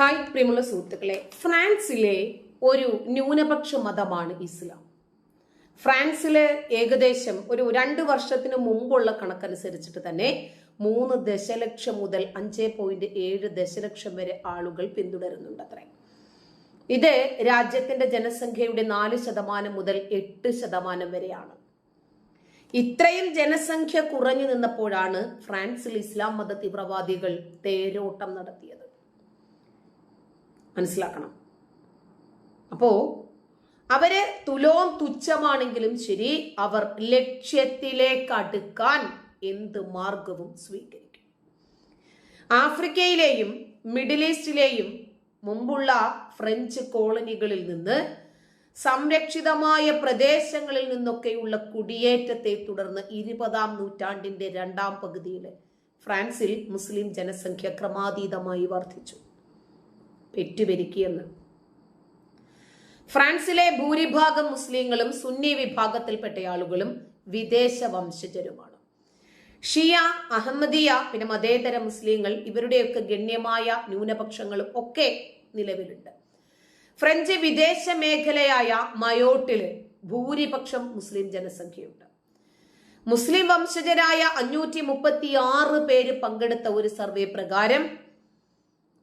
Hi പ്രിയമുള്ള സുഹൃത്തുക്കളെ. ഫ്രാൻസിലെ ഒരു ന്യൂനപക്ഷ മതമാണ് ഇസ്ലാം. ഫ്രാൻസിൽ ഏകദേശം ഒരു രണ്ട് വർഷത്തിന് മുമ്പുള്ള കണക്കനുസരിച്ചിട്ട് തന്നെ മൂന്ന് ദശലക്ഷം മുതൽ അഞ്ച് പോയിന്റ് ഏഴ് ദശലക്ഷം വരെ ആളുകൾ പിന്തുടരുന്നുണ്ട് അത്രേ. ഇത് രാജ്യത്തിന്റെ ജനസംഖ്യയുടെ നാല് ശതമാനം മുതൽ എട്ട് ശതമാനം വരെയാണ്. ഇത്രയും ജനസംഖ്യ കുറഞ്ഞു നിന്നപ്പോഴാണ് ഫ്രാൻസിൽ ഇസ്ലാം മത തീവ്രവാദികൾ തേരോട്ടം നടത്തിയത്. മനസ്സിലാക്കണം. അപ്പോ അവർ തുലോം തുച്ഛമാണെങ്കിലും ശരി അവർ ലക്ഷ്യത്തിലേക്ക് അടുക്കാൻ എന്ത് മാർഗവും സ്വീകരിക്കും. ആഫ്രിക്കയിലെയും മിഡിൽ ഈസ്റ്റിലെയും മുമ്പുള്ള ഫ്രഞ്ച് കോളനികളിൽ നിന്ന് സംരക്ഷിതമായ പ്രദേശങ്ങളിൽ നിന്നൊക്കെയുള്ള കുടിയേറ്റത്തെ തുടർന്ന് ഇരുപതാം നൂറ്റാണ്ടിന്റെ രണ്ടാം പകുതിയിൽ ഫ്രാൻസിൽ മുസ്ലിം ജനസംഖ്യ ക്രമാതീതമായി വർദ്ധിച്ചു. പെറ്റുപെരുക്കിയെന്ന്. ഫ്രാൻസിലെ ഭൂരിഭാഗം മുസ്ലിങ്ങളും സുന്നി വിഭാഗത്തിൽപ്പെട്ട ആളുകളും വിദേശ വംശജരുമാണ്. ഷിയ അഹമ്മദിയ പിന്നെ മതേതര മുസ്ലിങ്ങൾ ഇവരുടെയൊക്കെ ഗണ്യമായ ന്യൂനപക്ഷങ്ങളും ഒക്കെ നിലവിലുണ്ട്. ഫ്രഞ്ച് വിദേശ മേഖലയായ മയോട്ടിൽ ഭൂരിപക്ഷം മുസ്ലിം ജനസംഖ്യയുണ്ട്. മുസ്ലിം വംശജരായ അഞ്ഞൂറ്റി മുപ്പത്തി ആറ് പേര് പങ്കെടുത്ത ഒരു സർവേ പ്രകാരം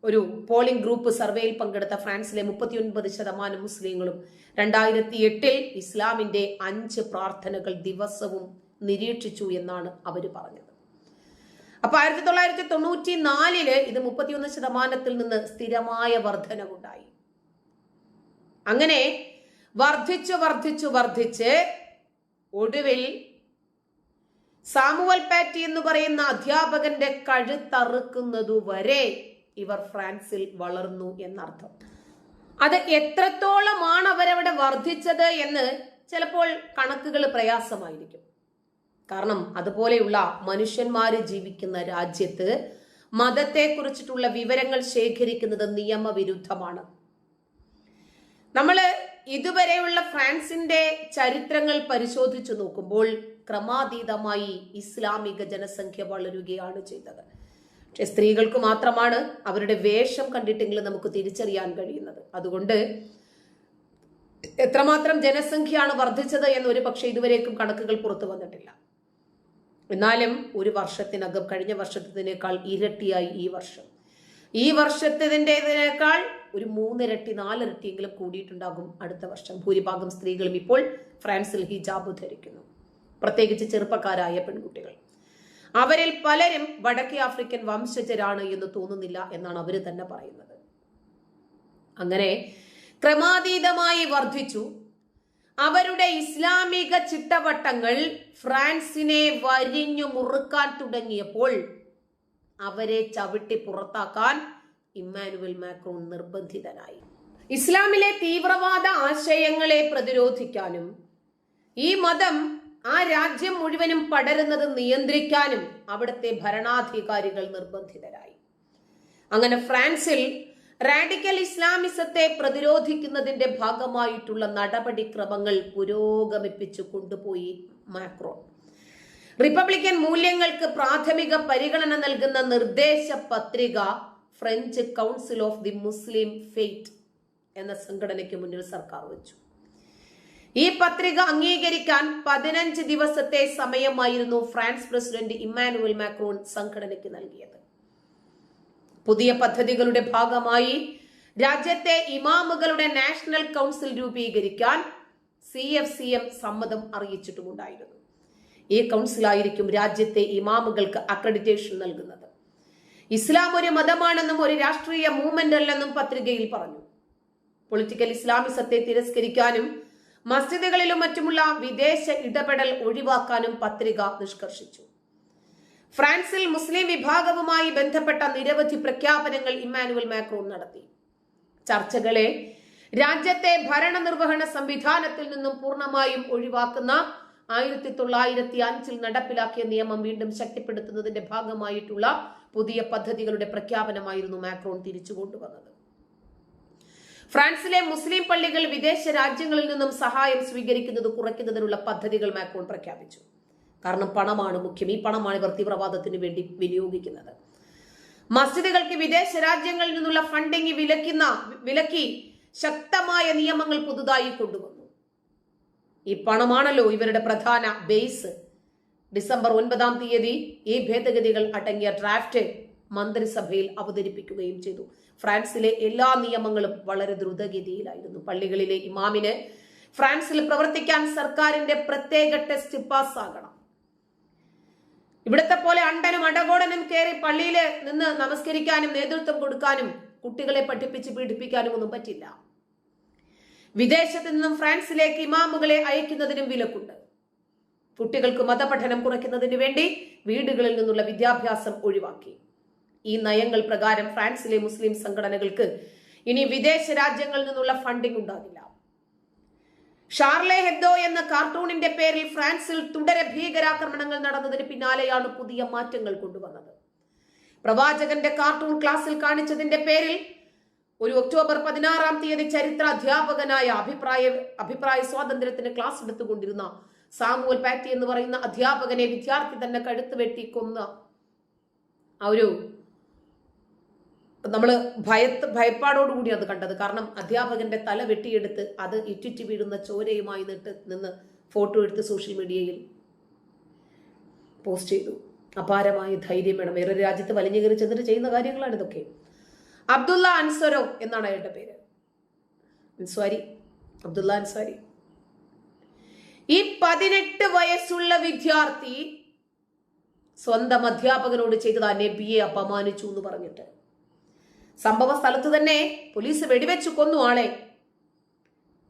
ഒരു പോളിംഗ് ഗ്രൂപ്പ് സർവേയിൽ പങ്കെടുത്ത ഫ്രാൻസിലെ മുപ്പത്തിയൊൻപത് ശതമാനം മുസ്ലിങ്ങളും രണ്ടായിരത്തി എട്ടിൽ ഇസ്ലാമിന്റെ അഞ്ച് പ്രാർത്ഥനകൾ ദിവസവും നിരീക്ഷിച്ചു എന്നാണ് അവർ പറഞ്ഞത്. അപ്പൊ ആയിരത്തി തൊള്ളായിരത്തി തൊണ്ണൂറ്റി നാലിൽ ഇത് മുപ്പത്തിയൊന്ന് ശതമാനത്തിൽ നിന്ന് സ്ഥിരമായ വർധനവുണ്ടായി. അങ്ങനെ വർദ്ധിച്ചു വർദ്ധിച്ചു വർദ്ധിച്ച് ഒടുവിൽ സാമുവൽ പാറ്റി എന്ന് പറയുന്ന അധ്യാപകന്റെ കഴുത്തറുക്കുന്നതുവരെ ഇവർ ഫ്രാൻസിൽ വളർന്നു എന്നർത്ഥം. അത് എത്രത്തോളമാണ് അവരവിടെ വർദ്ധിച്ചത് എന്ന് ചിലപ്പോൾ കണക്കുകൾ പ്രയാസമായിരിക്കും. കാരണം അതുപോലെയുള്ള മനുഷ്യന്മാര് ജീവിക്കുന്ന രാജ്യത്ത് മതത്തെ കുറിച്ചിട്ടുള്ള വിവരങ്ങൾ ശേഖരിക്കുന്നത് നിയമവിരുദ്ധമാണ്. നമ്മൾ ഇതുവരെയുള്ള ഫ്രാൻസിന്റെ ചരിത്രങ്ങൾ പരിശോധിച്ചു നോക്കുമ്പോൾ ക്രമാതീതമായി ഇസ്ലാമിക ജനസംഖ്യ വളരുകയാണ് ചെയ്തത്. പക്ഷെ സ്ത്രീകൾക്ക് മാത്രമാണ് അവരുടെ വേഷം കണ്ടിട്ടെങ്കിലും നമുക്ക് തിരിച്ചറിയാൻ കഴിയുന്നത്. അതുകൊണ്ട് എത്രമാത്രം ജനസംഖ്യയാണ് വർദ്ധിച്ചത് എന്ന് ഒരു പക്ഷേ ഇതുവരേക്കും കണക്കുകൾ പുറത്തു വന്നിട്ടില്ല. എന്നാലും ഒരു വർഷത്തിനകം കഴിഞ്ഞ വർഷത്തിനേക്കാൾ ഇരട്ടിയായി ഈ വർഷം. ഈ വർഷത്തിന്റെതിനേക്കാൾ ഒരു മൂന്നിരട്ടി നാലിരട്ടിയെങ്കിലും കൂടിയിട്ടുണ്ടാകും അടുത്ത വർഷം. ഭൂരിഭാഗം സ്ത്രീകളും ഇപ്പോൾ ഫ്രാൻസിൽ ഹിജാബ് ധരിക്കുന്നു. പ്രത്യേകിച്ച് ചെറുപ്പക്കാരായ പെൺകുട്ടികൾ. അവരിൽ പലരും വടക്കേ ആഫ്രിക്കൻ വംശജരാണ് എന്ന് തോന്നുന്നില്ല എന്നാണ് അവർ തന്നെ പറയുന്നത്. അങ്ങനെ ക്രമാതീതമായി വർദ്ധിച്ചു. അവരുടെ ഇസ്ലാമിക ചിട്ടവട്ടങ്ങൾ ഫ്രാൻസിനെ വരിഞ്ഞു മുറുക്കാൻ തുടങ്ങിയപ്പോൾ അവരെ ചവിട്ടി പുറത്താക്കാൻ ഇമ്മാനുവൽ മാക്രോൺ നിർബന്ധിതനായി. ഇസ്ലാമിലെ തീവ്രവാദ ആശയങ്ങളെ പ്രതിരോധിക്കാനും ഈ മതം ആ രാജ്യം മുഴുവനും പടരുന്നത് നിയന്ത്രിക്കാനും അവിടുത്തെ ഭരണാധികാരികൾ നിർബന്ധിതരായി. അങ്ങനെ ഫ്രാൻസിൽ റാഡിക്കൽ ഇസ്ലാമിസത്തെ പ്രതിരോധിക്കുന്നതിന്റെ ഭാഗമായിട്ടുള്ള നടപടിക്രമങ്ങൾ പുരോഗമിപ്പിച്ചു കൊണ്ടുപോയി മാക്രോൺ. റിപ്പബ്ലിക്കൻ മൂല്യങ്ങൾക്ക് പ്രാഥമിക പരിഗണന നൽകുന്ന നിർദ്ദേശ പത്രിക French council of the Muslim faith എന്ന സംഘടനയ്ക്ക് മുന്നിൽ സർക്കാർ വെച്ചു. ഈ പത്രിക അംഗീകരിക്കാൻ പതിനഞ്ച് ദിവസത്തെ സമയമായിരുന്നു ഫ്രാൻസ് പ്രസിഡന്റ് ഇമ്മാനുവൽ മാക്രോൺ സംഘടനയ്ക്ക് നൽകിയത്. പുതിയ പദ്ധതികളുടെ ഭാഗമായി രാജ്യത്തെ ഇമാമുകളുടെ നാഷണൽ കൗൺസിൽ രൂപീകരിക്കാൻ സി എഫ് സി എം സമ്മതം അറിയിച്ചിട്ടുമുണ്ടായിരുന്നു. ഈ കൗൺസിലായിരിക്കും രാജ്യത്തെ ഇമാമുകൾക്ക് അക്രഡിറ്റേഷൻ നൽകുന്നത്. ഇസ്ലാം ഒരു മതമാണെന്നും ഒരു രാഷ്ട്രീയ മൂവ്മെന്റ് അല്ലെന്നും പത്രികയിൽ പറഞ്ഞു. പൊളിറ്റിക്കൽ ഇസ്ലാമിസത്തെ തിരസ്കരിക്കാനും മസ്ജിദുകളിലും മറ്റുമുള്ള വിദേശ ഇടപെടൽ ഒഴിവാക്കാനും പത്രിക നിഷ്കർഷിച്ചു. ഫ്രാൻസിൽ മുസ്ലിം വിഭാഗവുമായി ബന്ധപ്പെട്ട നിരവധി പ്രഖ്യാപനങ്ങൾ ഇമ്മാനുവൽ മാക്രോൺ നടത്തി. ചർച്ചകളെ രാജ്യത്തെ ഭരണനിർവഹണ സംവിധാനത്തിൽ നിന്നും പൂർണമായും ഒഴിവാക്കുന്ന ആയിരത്തി തൊള്ളായിരത്തി അഞ്ചിൽ നടപ്പിലാക്കിയ നിയമം വീണ്ടും ശക്തിപ്പെടുത്തുന്നതിന്റെ ഭാഗമായിട്ടുള്ള പുതിയ പദ്ധതികളുടെ പ്രഖ്യാപനമായിരുന്നു മാക്രോൺ തിരിച്ചു കൊണ്ടുവന്നത് ഫ്രാൻസിലെ മുസ്ലിം പള്ളികൾ വിദേശ രാജ്യങ്ങളിൽ നിന്നും സഹായം സ്വീകരിക്കുന്നത് കുറയ്ക്കുന്നതിനുള്ള പദ്ധതികൾ മാക്രോൺ പ്രഖ്യാപിച്ചു. കാരണം പണമാണ് മുഖ്യം. ഈ പണമാണ് ഇവർ തീവ്രവാദത്തിന് വേണ്ടി വിനിയോഗിക്കുന്നത്. മസ്ജിദുകൾക്ക് വിദേശ രാജ്യങ്ങളിൽ നിന്നുള്ള ഫണ്ടിങ് വിലക്കുന്ന വിലക്കി ശക്തമായ നിയമങ്ങൾ പുതുതായി കൊണ്ടുവന്നു. ഈ പണമാണല്ലോ ഇവരുടെ പ്രധാന ബേസ് ഡിസംബർ ഒൻപതാം തീയതി ഈ ഭേദഗതികൾ അടങ്ങിയ ഡ്രാഫ്റ്റ് മന്ത്രിസഭയിൽ അവതരിപ്പിക്കുകയും ചെയ്തു. ഫ്രാൻസിലെ എല്ലാ നിയമങ്ങളും വളരെ ദ്രുതഗതിയിലായിരുന്നു. പള്ളികളിലെ ഇമാമിന് ഫ്രാൻസിൽ പ്രവർത്തിക്കാൻ സർക്കാരിന്റെ പ്രത്യേക ടെസ്റ്റ് പാസ്സാകണം. ഇവിടത്തെ പോലെ അണ്ടനും അടകോടനും കയറി പള്ളിയിൽ നിന്ന് നമസ്കരിക്കാനും നേതൃത്വം കൊടുക്കാനും കുട്ടികളെ പഠിപ്പിച്ച് പീഡിപ്പിക്കാനും ഒന്നും പറ്റില്ല. വിദേശത്ത് നിന്നും ഫ്രാൻസിലേക്ക് ഇമാമുകളെ അയക്കുന്നതിനും വിലക്കുണ്ട്. കുട്ടികൾക്ക് മതപഠനം കുറയ്ക്കുന്നതിന് വേണ്ടി വീടുകളിൽ നിന്നുള്ള വിദ്യാഭ്യാസം ഒഴിവാക്കി. ഈ നയങ്ങൾ പ്രകാരം ഫ്രാൻസിലെ മുസ്ലിം സംഘടനകൾക്ക് ഇനി വിദേശ രാജ്യങ്ങളിൽ നിന്നുള്ള ഫണ്ടിംഗ് ഉണ്ടാകില്ല. ഷാർലെ ഹെബ്ദോ എന്ന കാർട്ടൂണിന്റെ പേരിൽ ഫ്രാൻസിൽ തുടരെ ഭീകരാക്രമണങ്ങൾ നടന്നതിന് പിന്നാലെയാണ് പുതിയ മാറ്റങ്ങൾ കൊണ്ടുവന്നത്. പ്രവാചകന്റെ കാർട്ടൂൺ ക്ലാസ്സിൽ കാണിച്ചതിന്റെ പേരിൽ ഒരു ഒക്ടോബർ പതിനാറാം തീയതി ചരിത്ര അധ്യാപകനായ അഭിപ്രായ അഭിപ്രായ സ്വാതന്ത്ര്യത്തിന് ക്ലാസ് എടുത്തുകൊണ്ടിരുന്ന സാമുവൽ പാറ്റി എന്ന് പറയുന്ന അധ്യാപകനെ വിദ്യാർത്ഥി തന്നെ കഴുത്ത് വെട്ടി കൊന്ന ആ ഒരു നമ്മൾ ഭയത്ത് ഭയപ്പാടോടുകൂടി അത് കണ്ടത്. കാരണം അധ്യാപകന്റെ തല വെട്ടിയെടുത്ത് അത് ഇറ്റിറ്റ് വീഴുന്ന ചോരയുമായി നിട്ട് നിന്ന് ഫോട്ടോ എടുത്ത് സോഷ്യൽ മീഡിയയിൽ പോസ്റ്റ് ചെയ്തു. അപാരമായ ധൈര്യം വേണം. വേറൊരു രാജ്യത്ത് വലിഞ്ഞു കയറി ചെന്നിട്ട് ചെയ്യുന്ന കാര്യങ്ങളാണ് ഇതൊക്കെ. അബ്ദുള്ള അൻസരോ എന്നാണ് അയാളുടെ പേര്. അൻസ്വാരി. അബ്ദുള്ള അൻസാരി ഈ പതിനെട്ട് വയസ്സുള്ള വിദ്യാർത്ഥി സ്വന്തം അധ്യാപകനോട് ചെയ്തത് അന്നെ ബി എ അപമാനിച്ചു എന്ന് പറഞ്ഞിട്ട്. സംഭവ സ്ഥലത്ത് തന്നെ പോലീസ് വെടിവെച്ചു കൊന്നു ആളെ.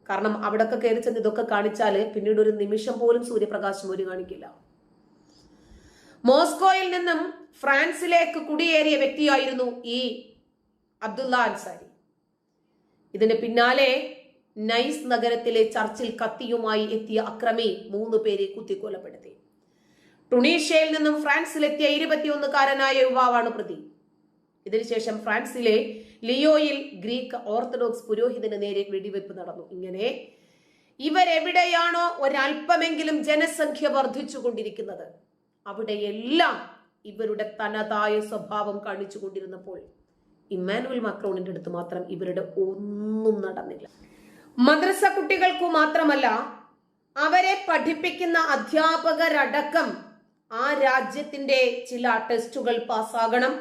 കാരണം അവിടൊക്കെ കയറി ചെന്ന് ഇതൊക്കെ കാണിച്ചാൽ പിന്നീട് ഒരു നിമിഷം പോലും സൂര്യപ്രകാശം ഒരു കാണിക്കില്ല. മോസ്കോയിൽ നിന്നും ഫ്രാൻസിലേക്ക് കുടിയേറിയ വ്യക്തിയായിരുന്നു ഈ അബ്ദുല്ല അൻസാരി. ഇതിന് പിന്നാലെ നൈസ് നഗരത്തിലെ ചർച്ചിൽ കത്തിയുമായി എത്തിയ അക്രമി മൂന്ന് പേരെ കുത്തിക്കൊലപ്പെടുത്തി. ടുണീഷ്യയിൽ നിന്നും ഫ്രാൻസിലെത്തിയ ഇരുപത്തിയൊന്നുകാരനായ യുവാവാണ് പ്രതി. ഇതിനുശേഷം ഫ്രാൻസിലെ ലിയോയിൽ ഗ്രീക്ക് ഓർത്തഡോക്സ് പുരോഹിതന് നേരെ വെടിവെപ്പ് നടന്നു. ഇങ്ങനെ ഇവരെവിടെയാണോ ഒരല്പമെങ്കിലും ജനസംഖ്യ വർദ്ധിച്ചുകൊണ്ടിരിക്കുന്നത് അവിടെയെല്ലാം ഇവരുടെ തനതായ സ്വഭാവം കാണിച്ചുകൊണ്ടിരുന്നപ്പോൾ ഇമ്മാനുവൽ മക്രോണിന്റെ അടുത്ത് മാത്രം ഇവരുടെ ഒന്നും നടന്നില്ല. മദ്രസ കുട്ടികൾക്ക് മാത്രമല്ല അവരെ പഠിപ്പിക്കുന്ന അധ്യാപകരടക്കം ആ രാജ്യത്തിന്റെ ചില ടെസ്റ്റുകൾ പാസ്സാകണം.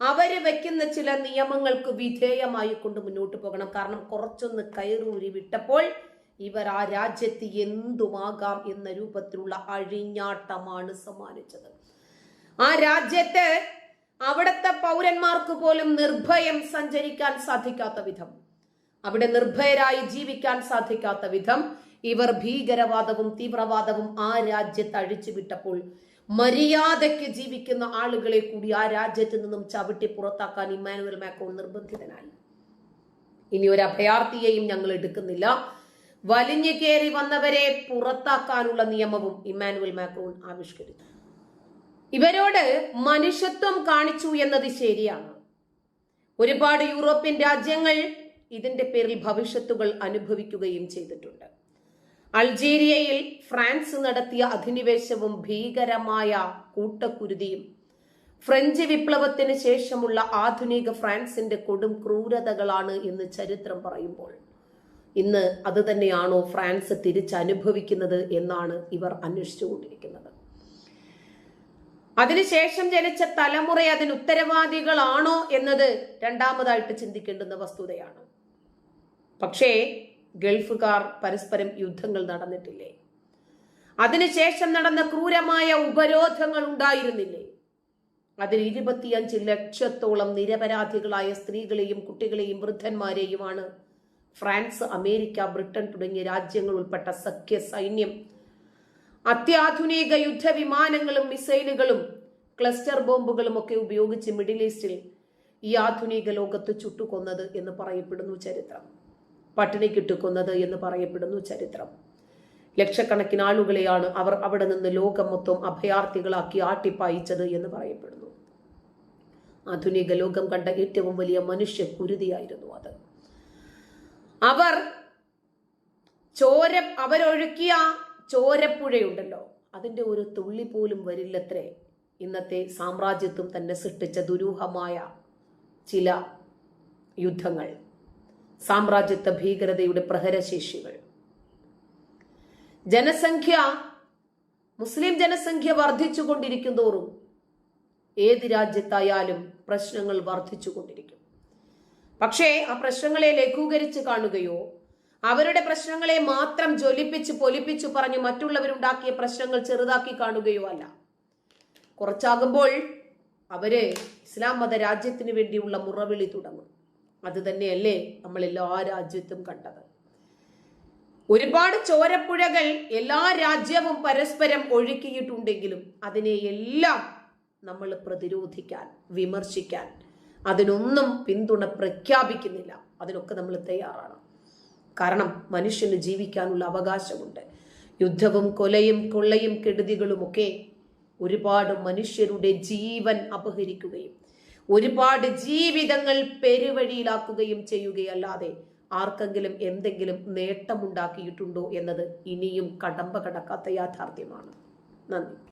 അവർ വെക്കുന്ന ചില നിയമങ്ങൾക്ക് വിധേയമായി കൊണ്ട് മുന്നോട്ട് പോകണം. കാരണം കുറച്ചൊന്ന് കയറൂരി വിട്ടപ്പോൾ ഇവർ ആ രാജ്യത്ത് എന്തുമാകാം എന്ന രൂപത്തിലുള്ള അഴിഞ്ഞാട്ടമാണ് സമ്മാനിച്ചത്. ആ രാജ്യത്ത് അവിടുത്തെ പൗരന്മാർക്ക് പോലും നിർഭയം സഞ്ചരിക്കാൻ സാധിക്കാത്ത വിധം അവിടെ നിർഭയരായി ജീവിക്കാൻ സാധിക്കാത്ത വിധം ഇവർ ഭീകരവാദവും തീവ്രവാദവും ആ രാജ്യത്ത് അഴിച്ചുവിട്ടപ്പോൾ മര്യാദയ്ക്ക് ജീവിക്കുന്ന ആളുകളെ കൂടി ആ രാജ്യത്ത് നിന്നും ചവിട്ടി പുറത്താക്കാൻ ഇമ്മാനുവൽ മാക്രോൺ നിർബന്ധിതനായി. ഇനി ഒരു അഭയാർത്ഥിയെയും ഞങ്ങൾ എടുക്കുന്നില്ല. വലിഞ്ഞു കയറി വന്നവരെ പുറത്താക്കാനുള്ള നിയമവും ഇമ്മാനുവൽ മാക്രോൺ ആവിഷ്കരിച്ചു. ഇവരോട് മനുഷ്യത്വം കാണിച്ചു എന്നത് ശരിയാണ്. ഒരുപാട് യൂറോപ്യൻ രാജ്യങ്ങൾ ഇതിന്റെ പേരിൽ ഭവിഷ്യത്തുകൾ അനുഭവിക്കുകയും ചെയ്തിട്ടുണ്ട്. അൾജീരിയയിൽ ഫ്രാൻസ് നടത്തിയ അധിനിവേശവും ഭീകരമായ കൂട്ടക്കുരുതിയും ഫ്രഞ്ച് വിപ്ലവത്തിന് ശേഷമുള്ള ആധുനിക ഫ്രാൻസിന്റെ കൊടും ക്രൂരതകളാണ് എന്ന് ചരിത്രം പറയുമ്പോൾ. ഇന്ന് അത് തന്നെയാണോ ഫ്രാൻസ് തിരിച്ചനുഭവിക്കുന്നത് എന്നാണ് ഇവർ അന്വേഷിച്ചുകൊണ്ടിരിക്കുന്നത് അതിനുശേഷം ജനിച്ച തലമുറ അതിന് ഉത്തരവാദികളാണോ എന്നത് രണ്ടാമതായിട്ട് ചിന്തിക്കേണ്ടുന്ന വസ്തുതയാണ്. പക്ഷേ ഗൾഫുകാർ പരസ്പരം യുദ്ധങ്ങൾ നടന്നിട്ടില്ലേ? അതിനുശേഷം നടന്ന ക്രൂരമായ ഉപരോധങ്ങൾ ഉണ്ടായിരുന്നില്ലേ? അതിൽ ഇരുപത്തിയഞ്ച് ലക്ഷത്തോളം നിരപരാധികളായ സ്ത്രീകളെയും കുട്ടികളെയും വൃദ്ധന്മാരെയുമാണ് ഫ്രാൻസ് അമേരിക്ക ബ്രിട്ടൻ തുടങ്ങിയ രാജ്യങ്ങൾ ഉൾപ്പെട്ട സഖ്യ സൈന്യം. അത്യാധുനിക യുദ്ധവിമാനങ്ങളും മിസൈലുകളും ക്ലസ്റ്റർ ബോംബുകളും ഒക്കെ ഉപയോഗിച്ച് മിഡിൽ ഈസ്റ്റിൽ ഈ ആധുനിക ലോകത്ത് ചുട്ടുകൊന്നത് എന്ന് പറയപ്പെടുന്നു ചരിത്രം. പട്ടിണിക്കിട്ട് കിട്ടുക്കുന്നത് എന്ന് പറയപ്പെടുന്നു ചരിത്രം. ലക്ഷക്കണക്കിന് ആളുകളെയാണ് അവർ അവിടെ നിന്ന് ലോകം മൊത്തം അഭയാർത്ഥികളാക്കി ആട്ടിപ്പായിച്ചത് എന്ന് പറയപ്പെടുന്നു. ആധുനിക ലോകം കണ്ട ഏറ്റവും വലിയ മനുഷ്യ കുരുതിയായിരുന്നു അത്. അവർ ചോര അവരൊഴുക്കിയ ചോരപ്പുഴയുണ്ടല്ലോ. അതിന്റെ ഒരു തുള്ളി പോലും വരില്ലത്രേ. ഇന്നത്തെ സാമ്രാജ്യത്വം തന്നെ സൃഷ്ടിച്ച ദുരൂഹമായ ചില യുദ്ധങ്ങൾ. സാമ്രാജ്യത്വ ഭീകരതയുടെ പ്രഹരശേഷികൾ. ജനസംഖ്യ മുസ്ലിം ജനസംഖ്യ വർദ്ധിച്ചുകൊണ്ടിരിക്കും തോറും ഏത് രാജ്യത്തായാലും പ്രശ്നങ്ങൾ വർദ്ധിച്ചുകൊണ്ടിരിക്കും. പക്ഷേ ആ പ്രശ്നങ്ങളെ ലഘൂകരിച്ച് കാണുകയോ അവരുടെ പ്രശ്നങ്ങളെ മാത്രം ജ്വലിപ്പിച്ച് പൊലിപ്പിച്ചു പറഞ്ഞ് മറ്റുള്ളവരുണ്ടാക്കിയ പ്രശ്നങ്ങൾ ചെറുതാക്കി കാണുകയോ അല്ല. കുറച്ചാകുമ്പോൾ അവർ ഇസ്ലാം മത രാജ്യത്തിന് വേണ്ടിയുള്ള മുറവിളി തുടങ്ങും. അത് തന്നെയല്ലേ നമ്മൾ എല്ലാ രാജ്യത്തും കണ്ടത്. ഒരുപാട് ചോരപ്പുഴകൾ എല്ലാ രാജ്യവും പരസ്പരം ഒഴുക്കിയിട്ടുണ്ടെങ്കിലും അതിനെ എല്ലാം നമ്മൾ പ്രതിരോധിക്കാൻ വിമർശിക്കാൻ അതിനൊന്നും പിന്തുണ പ്രഖ്യാപിക്കുന്നില്ല. അതിനൊക്കെ നമ്മൾ തയ്യാറാണ്. കാരണം മനുഷ്യന് ജീവിക്കാനുള്ള അവകാശമുണ്ട്. യുദ്ധവും കൊലയും കൊള്ളയും കെടുതികളുമൊക്കെ ഒരുപാട് മനുഷ്യരുടെ ജീവൻ അപഹരിക്കുകയും ഒരുപാട് ജീവിതങ്ങൾ പെരുവഴിയിലാക്കുകയും ചെയ്യുകയല്ലാതെ ആർക്കെങ്കിലും എന്തെങ്കിലും നേട്ടമുണ്ടാക്കിയിട്ടുണ്ടോ എന്നത് ഇനിയും കടമ്പ കടക്കാത്ത യാഥാർത്ഥ്യമാണ്. നന്ദി.